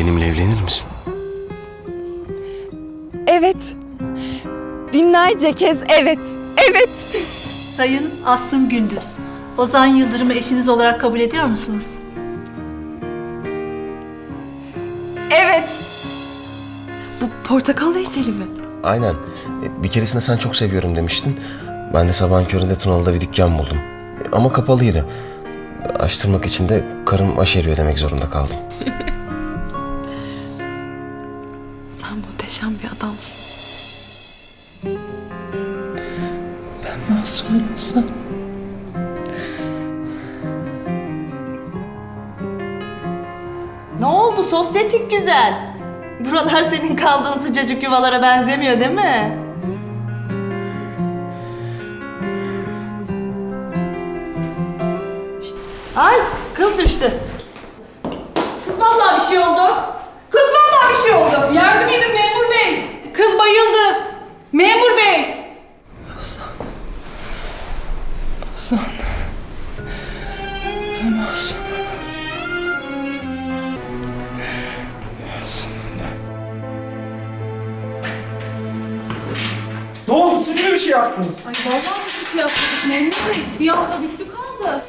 Benimle evlenir misin? Evet. Binlerce kez evet. Evet. Sayın Aslım Gündüz, Ozan Yıldırım'ı eşiniz olarak kabul ediyor musunuz? Evet. Bu portakal reçeli mi? Aynen. E, Bir keresinde sen çok seviyorum demiştin. Ben de sabahın köründe Tunalı'da bir dükkan buldum. E, Ama kapalıydı. Açtırmak için de karım aşeriyor demek zorunda kaldım. sosyetik güzel? Buralar senin kaldığın sıcacık yuvalara benzemiyor değil mi? Şşt, Ay kız düştü. Kız vallahi bir şey oldu. Kız vallahi bir şey oldu. Yardım edin memur bey. Kız bayıldı. Memur bey. Hasan. Masum. Oldu? Siz mi bir şey yaptınız? Ay vallahi bir şey yapmadık memur bey. Bir anda düştü kaldı.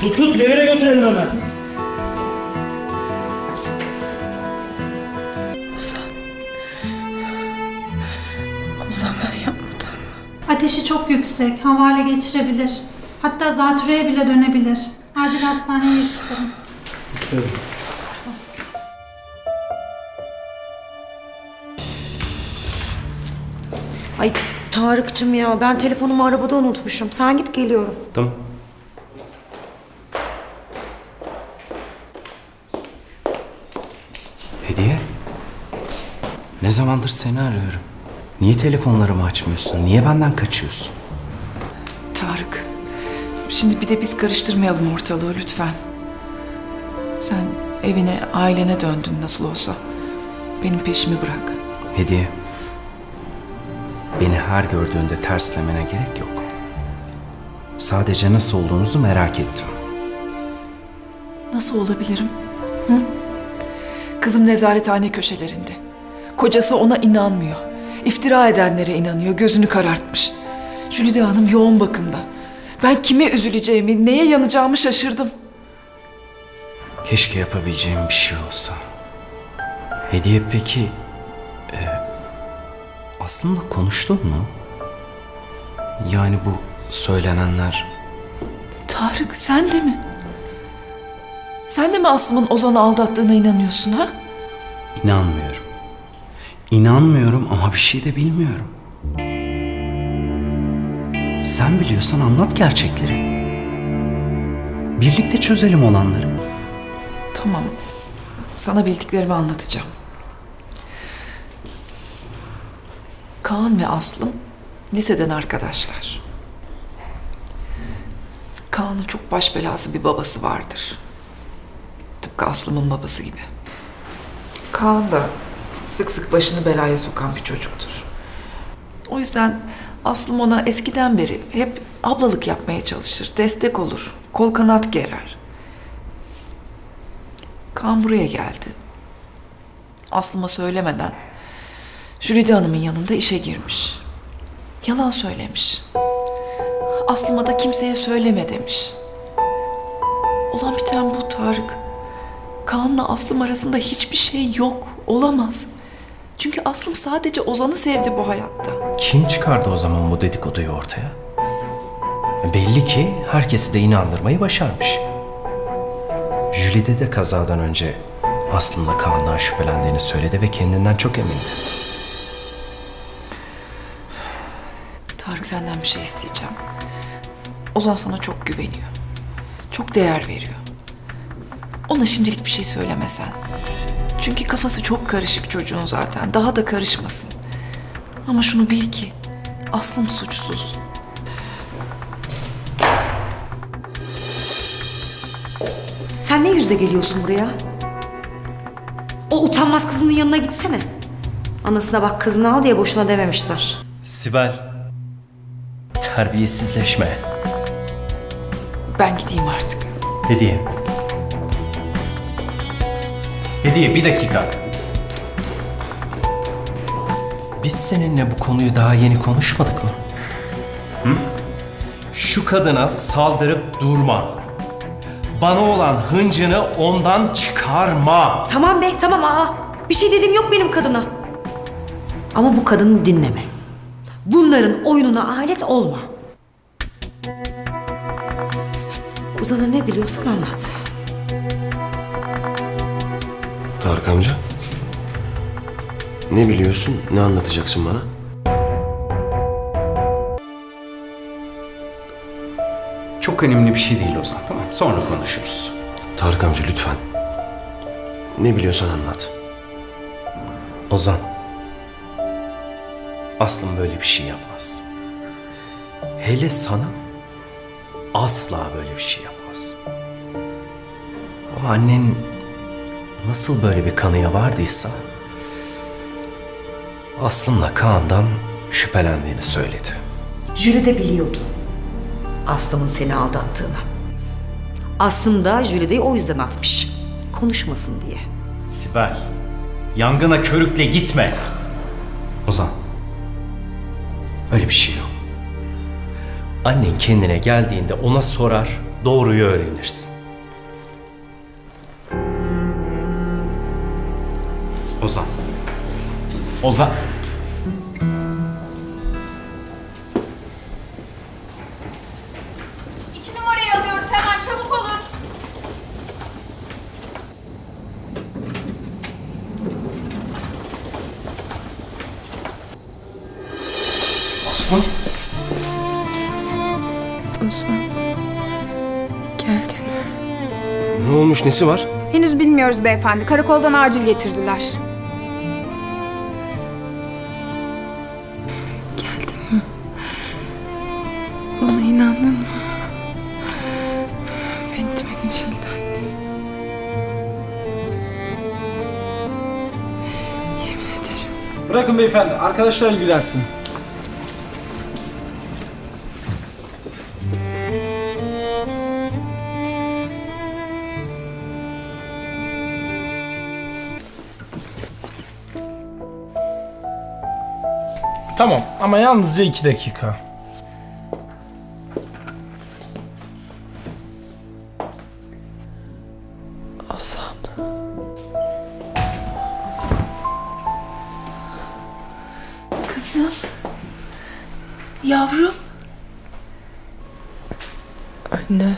Tut tut revire götürelim hemen. Ozan. Ozan ben yapmadım. Ateşi çok yüksek, havale geçirebilir. Hatta zatürreye bile dönebilir. Acil hastaneye yetiştirin. Ay Tarık'cığım ya ben telefonumu arabada unutmuşum. Sen git geliyorum. Tamam. Hediye? Ne zamandır seni arıyorum. Niye telefonlarımı açmıyorsun? Niye benden kaçıyorsun? Tarık. Şimdi bir de biz karıştırmayalım ortalığı lütfen. Sen evine, ailene döndün nasıl olsa. Benim peşimi bırak. Hediye. Beni her gördüğünde terslemene gerek yok. Sadece nasıl olduğunuzu merak ettim. Nasıl olabilirim? Hı? Kızım nezarethane köşelerinde. Kocası ona inanmıyor. İftira edenlere inanıyor, gözünü karartmış. Jülide Hanım yoğun bakımda. Ben kime üzüleceğimi, neye yanacağımı şaşırdım. Keşke yapabileceğim bir şey olsa. Hediye peki... Aslında konuştun mu? Yani bu söylenenler... Tarık sen de mi? Sen de mi Aslım'ın Ozan'ı aldattığına inanıyorsun ha? İnanmıyorum. İnanmıyorum ama bir şey de bilmiyorum. Sen biliyorsan anlat gerçekleri. Birlikte çözelim olanları. Tamam. Sana bildiklerimi anlatacağım. Kaan ve Aslım liseden arkadaşlar. Kaan'ın çok baş belası bir babası vardır. Tıpkı Aslım'ın babası gibi. Kaan da sık sık başını belaya sokan bir çocuktur. O yüzden Aslım ona eskiden beri hep ablalık yapmaya çalışır, destek olur, kol kanat gerer. Kaan buraya geldi. Aslıma söylemeden Jülide Hanım'ın yanında işe girmiş. Yalan söylemiş. Aslıma da kimseye söyleme demiş. Olan biten bu Tarık. Kaan'la Aslım arasında hiçbir şey yok. Olamaz. Çünkü Aslım sadece Ozan'ı sevdi bu hayatta. Kim çıkardı o zaman bu dedikoduyu ortaya? Belli ki herkesi de inandırmayı başarmış. Jülide de kazadan önce aslında Kaan'dan şüphelendiğini söyledi ve kendinden çok emindi. Tarık senden bir şey isteyeceğim. Ozan sana çok güveniyor. Çok değer veriyor. Ona şimdilik bir şey söylemesen. Çünkü kafası çok karışık çocuğun zaten. Daha da karışmasın. Ama şunu bil ki Aslım suçsuz. Sen ne yüzle geliyorsun buraya? O utanmaz kızının yanına gitsene. Anasına bak kızını al diye boşuna dememişler. Sibel, terbiyesizleşme. Ben gideyim artık. Hediye. Hediye bir dakika. Biz seninle bu konuyu daha yeni konuşmadık mı? Hı? Şu kadına saldırıp durma. Bana olan hıncını ondan çıkarma. Tamam be tamam aa. Bir şey dediğim yok benim kadına. Ama bu kadını dinleme. Bunların oyununa alet olma. Ozan'a ne biliyorsan anlat. Tarık amca. Ne biliyorsun, ne anlatacaksın bana? Çok önemli bir şey değil Ozan tamam sonra konuşuruz. Tarık amca lütfen. Ne biliyorsan anlat. Ozan. Aslım böyle bir şey yapmaz. Hele sana asla böyle bir şey yapmaz. Ama annen nasıl böyle bir kanıya vardıysa Aslım'la Kaan'dan şüphelendiğini söyledi. Jüri de biliyordu. Aslım'ın seni aldattığını. Aslım da Jülide'yi o yüzden atmış. Konuşmasın diye. Sibel, yangına körükle gitme. Ozan. Öyle bir şey yok. Annen kendine geldiğinde ona sorar, doğruyu öğrenirsin. Ozan. Ozan. Olmuş, nesi var? Henüz bilmiyoruz beyefendi. Karakoldan acil getirdiler. Geldin mi? Bana inandın mı? Ben Jülide anne. Yemin ederim. Bırakın beyefendi. Arkadaşlar ilgilensin. Tamam ama yalnızca iki dakika. Ozan. Kızım. Yavrum. Anne.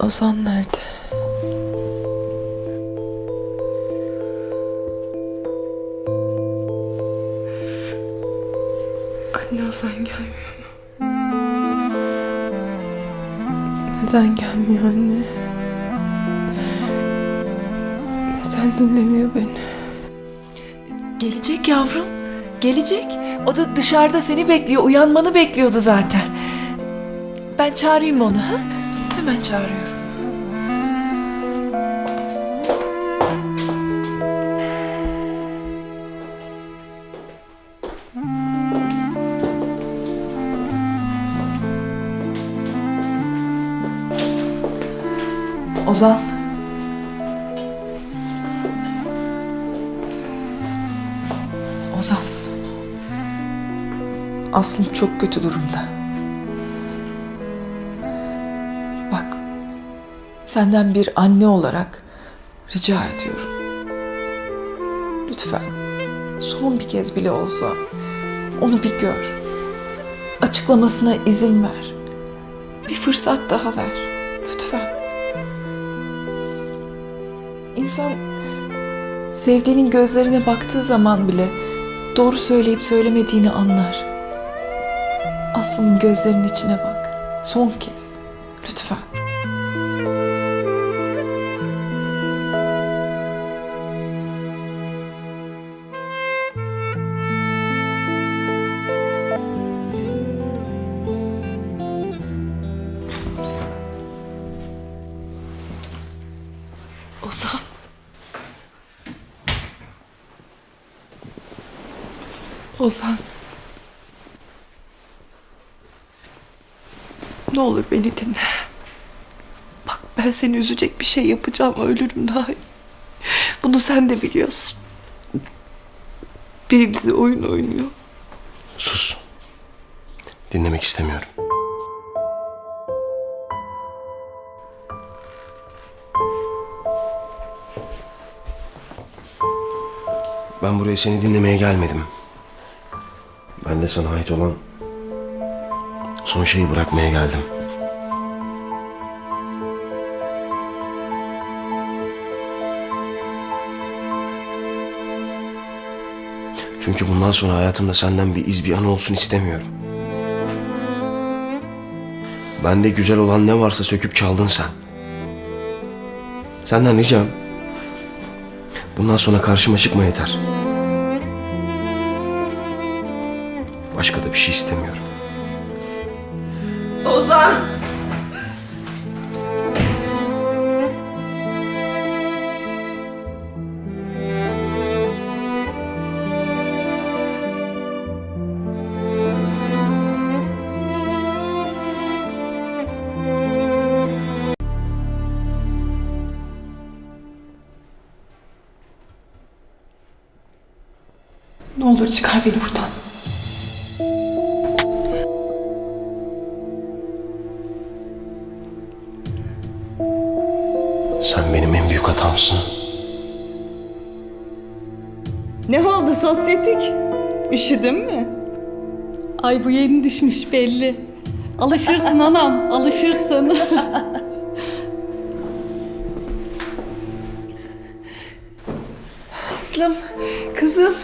Ozan nerede? Anne Ozan gelmiyor mu? Neden gelmiyor anne? Neden dinlemiyor beni? Gelecek yavrum. Gelecek. O da dışarıda seni bekliyor. Uyanmanı bekliyordu zaten. Ben çağırayım onu ha? Hemen çağırıyorum. Ozan. Ozan. Aslım çok kötü durumda. Bak, senden bir anne olarak rica ediyorum. Lütfen, son bir kez bile olsa onu bir gör. Açıklamasına izin ver. Bir fırsat daha ver. İnsan sevdiğinin gözlerine baktığı zaman bile doğru söyleyip söylemediğini anlar. Aslımın gözlerinin içine bak. Son kez. Lütfen. Ozan. Ne olur beni dinle. Bak ben seni üzecek bir şey yapacağım ölürüm daha. Bunu sen de biliyorsun. Biri bize oyun oynuyor. Sus. Dinlemek istemiyorum. Ben buraya seni dinlemeye gelmedim. Ben de sana ait olan son şeyi bırakmaya geldim. Çünkü bundan sonra hayatımda senden bir iz bir an olsun istemiyorum. Bende güzel olan ne varsa söküp çaldın sen. Senden ricam bundan sonra karşıma çıkma yeter. Başka da bir şey istemiyorum. Ozan! Ne olur çıkar beni buradan. Sen benim en büyük hatamsın. Ne oldu sosyetik? Üşüdün mü? Ay bu yeni düşmüş belli. Alışırsın anam, alışırsın. Aslım, kızım.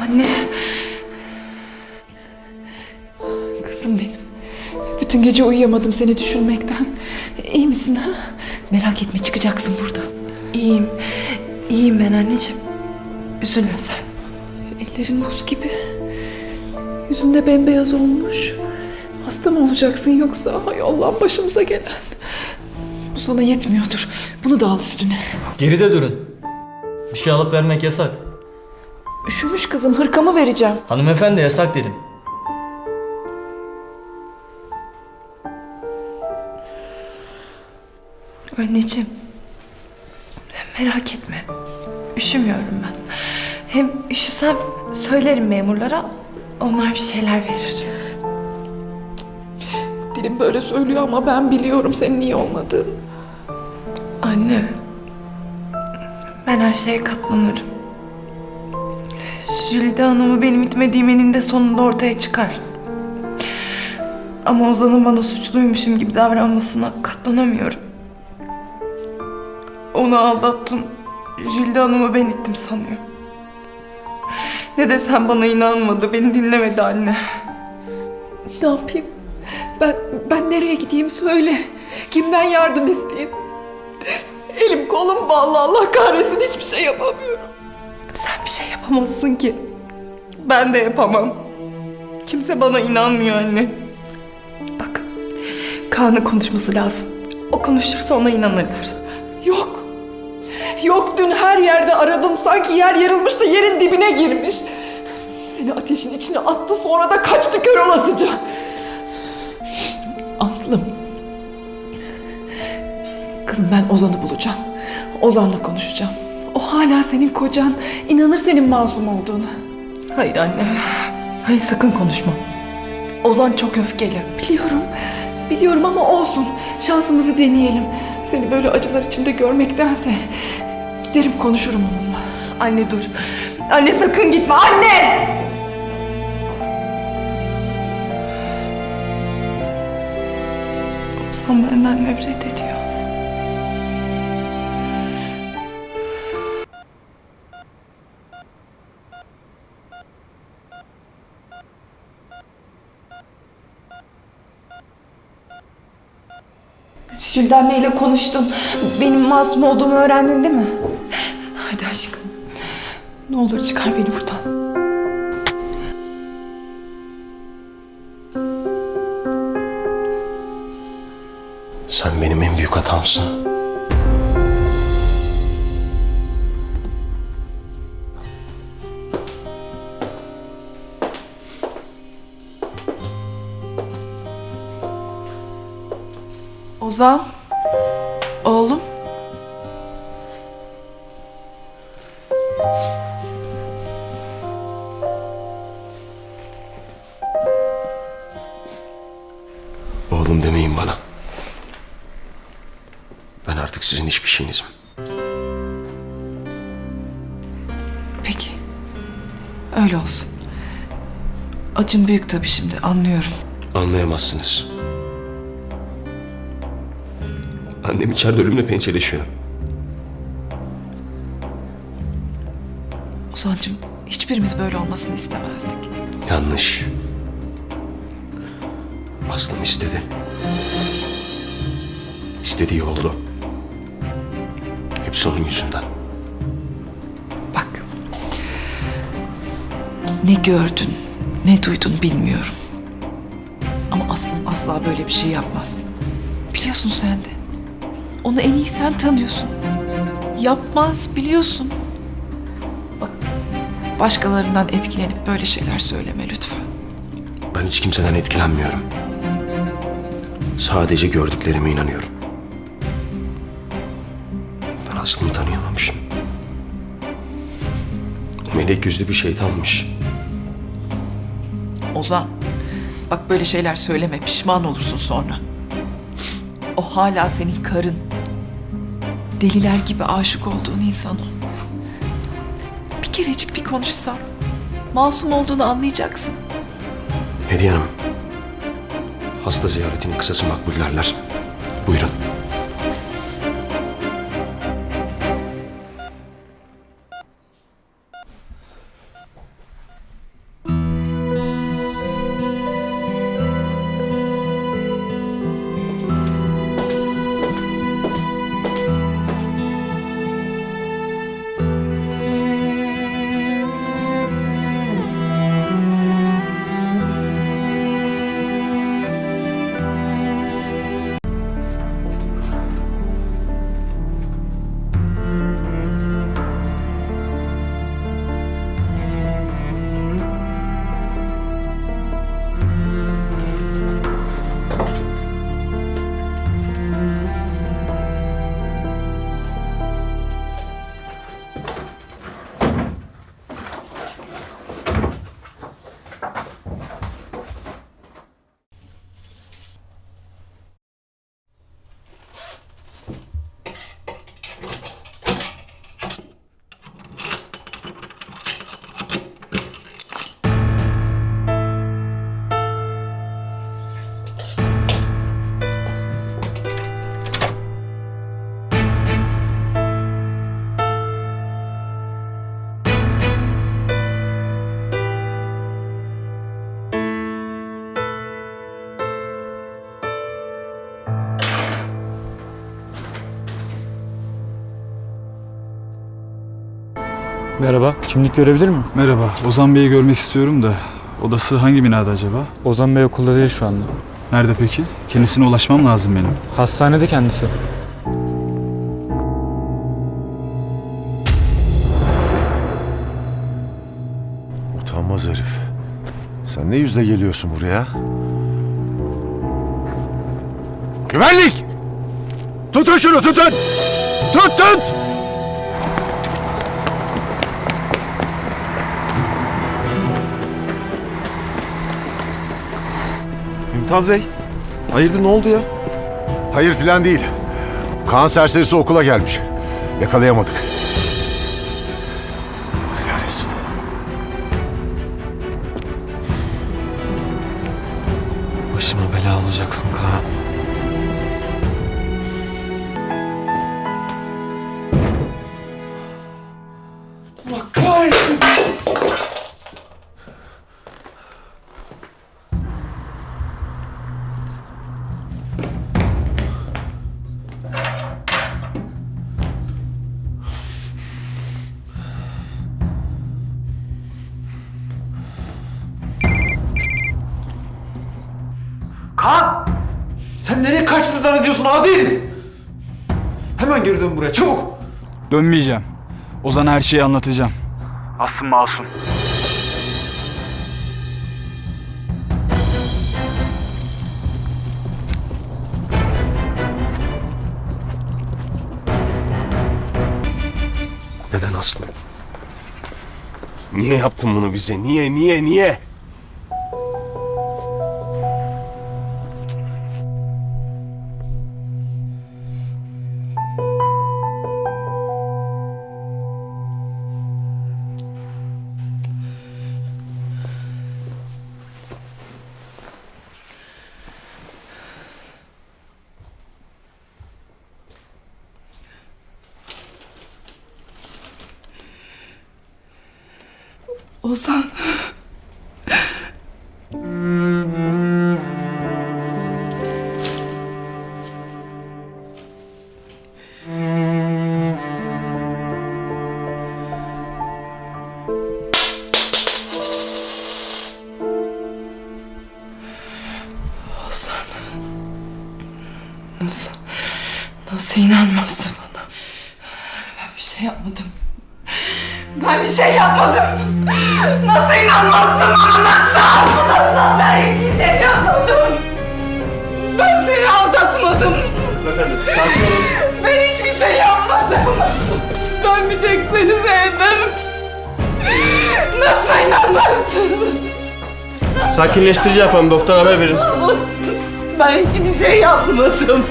Anne. Kızım benim. Bütün gece uyuyamadım seni düşünmekten. Misin ha? Merak etme çıkacaksın buradan. İyiyim. İyiyim ben anneciğim. Üzülme sen. Ellerin buz gibi. Yüzünde bembeyaz olmuş. Hasta mı olacaksın yoksa? Hay Allah'ım başımıza gelen. Bu sana yetmiyordur. Bunu da al üstüne. Geride durun. Bir şey alıp vermek yasak. Üşümüş kızım hırkamı vereceğim. Hanımefendi yasak dedim. Anneciğim. Merak etme. Üşümüyorum ben. Hem üşüsem söylerim memurlara. Onlar bir şeyler verir. Dilim böyle söylüyor ama ben biliyorum senin iyi olmadığını. Anne. Ben her şeye katlanırım. Jülide Hanım'ı benim itmediğim eninde sonunda ortaya çıkar. Ama Ozan'ın bana suçluymuşum gibi davranmasına katlanamıyorum. Onu aldattım. Jülde Hanım'ı ben ittim sanıyor. Ne desem bana inanmadı, beni dinlemedi anne. Ne yapayım? Ben, ben nereye gideyim söyle. Kimden yardım isteyeyim? Elim kolum bağlı Allah kahretsin hiçbir şey yapamıyorum. Sen bir şey yapamazsın ki. Ben de yapamam. Kimse bana inanmıyor anne. Bak, Kaan'ın konuşması lazım. O konuşursa ona inanırlar. Yok. Yok dün her yerde aradım. Sanki yer yarılmış da yerin dibine girmiş. Seni ateşin içine attı sonra da kaçtı kör olasıca. Aslım. Kızım ben Ozan'ı bulacağım. Ozan'la konuşacağım. O hala senin kocan. İnanır senin masum olduğunu. Hayır anne. Hayır sakın konuşma. Ozan çok öfkeli. Biliyorum. Biliyorum ama olsun. Şansımızı deneyelim. Seni böyle acılar içinde görmektense giderim konuşurum onunla. Anne dur. Anne sakın gitme. Anne! Ozan benden nefret ediyor. Jülde anneyle konuştum. Benim masum olduğumu öğrendin değil mi? Aşkım. Ne olur çıkar beni buradan. Sen benim en büyük hatamsın. Ozan. Oğlum. Hiçbir şeyinizim. Peki. Öyle olsun. Acım büyük tabii şimdi anlıyorum. Anlayamazsınız. Annem içeride ölümle pençeleşiyor. Ozan'cığım hiçbirimiz böyle olmasını istemezdik. Yanlış. Aslım istedi. İstediği oldu. Hepsi onun yüzünden. Bak. Ne gördün, ne duydun bilmiyorum. Ama Aslım asla böyle bir şey yapmaz. Biliyorsun sen de. Onu en iyi sen tanıyorsun. Yapmaz biliyorsun. Bak başkalarından etkilenip böyle şeyler söyleme lütfen. Ben hiç kimseden etkilenmiyorum. Sadece gördüklerime inanıyorum. Melek yüzlü bir şeytanmış. Ozan, bak böyle şeyler söyleme pişman olursun sonra. O hala senin karın. Deliler gibi aşık olduğun insan o. Bir kerecik bir konuşsan. Masum olduğunu anlayacaksın. Hediye Hanım. Hasta ziyaretini kısası makbul derler. Buyurun. Kimlik görebilir miyim? Merhaba, Ozan Bey'i görmek istiyorum da odası hangi binada acaba? Ozan Bey okulda değil şu anda. Nerede peki? Kendisine ulaşmam lazım benim. Hastanede kendisi. Utanmaz herif. Sen ne yüzle geliyorsun buraya? Güvenlik! Tutun şunu tutun! Tut tut! Mümtaz Bey, hayırdır ne oldu ya? Hayır filan değil. Kaan serserisi okula gelmiş. Yakalayamadık. Zannediyorsun adi herif? Hemen geri dön buraya çabuk. Dönmeyeceğim. Ozan'a her şeyi anlatacağım. Aslım masum. Neden Aslı? Niye yaptın bunu bize? Niye, niye, niye? Sakinleştirici yapalım. Doktor haber verin. Ben hiçbir şey yapmadım.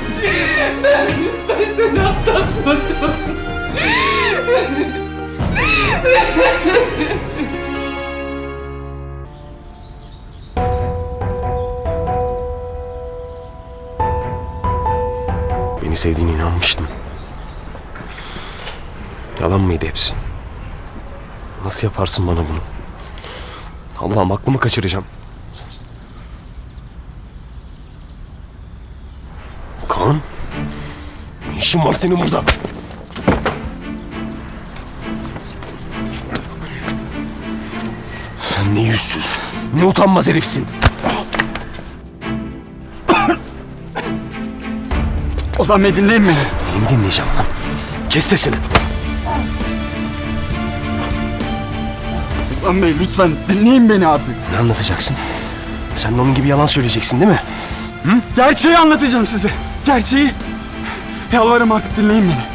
Ben, ben seni aldatmadım. Beni sevdiğine inanmıştım. Yalan mıydı hepsi? Nasıl yaparsın bana bunu? Allah'ım aklımı kaçıracağım. İşin var senin burada? Sen ne yüzsüz, ne utanmaz herifsin. Ozan Bey dinleyin beni. Neyini dinleyeceğim lan? Kes sesini. Ozan Bey lütfen dinleyin beni artık. Ne anlatacaksın? Sen de onun gibi yalan söyleyeceksin değil mi? Gerçeği anlatacağım size. Gerçeği. Yalvarırım artık dinleyin beni.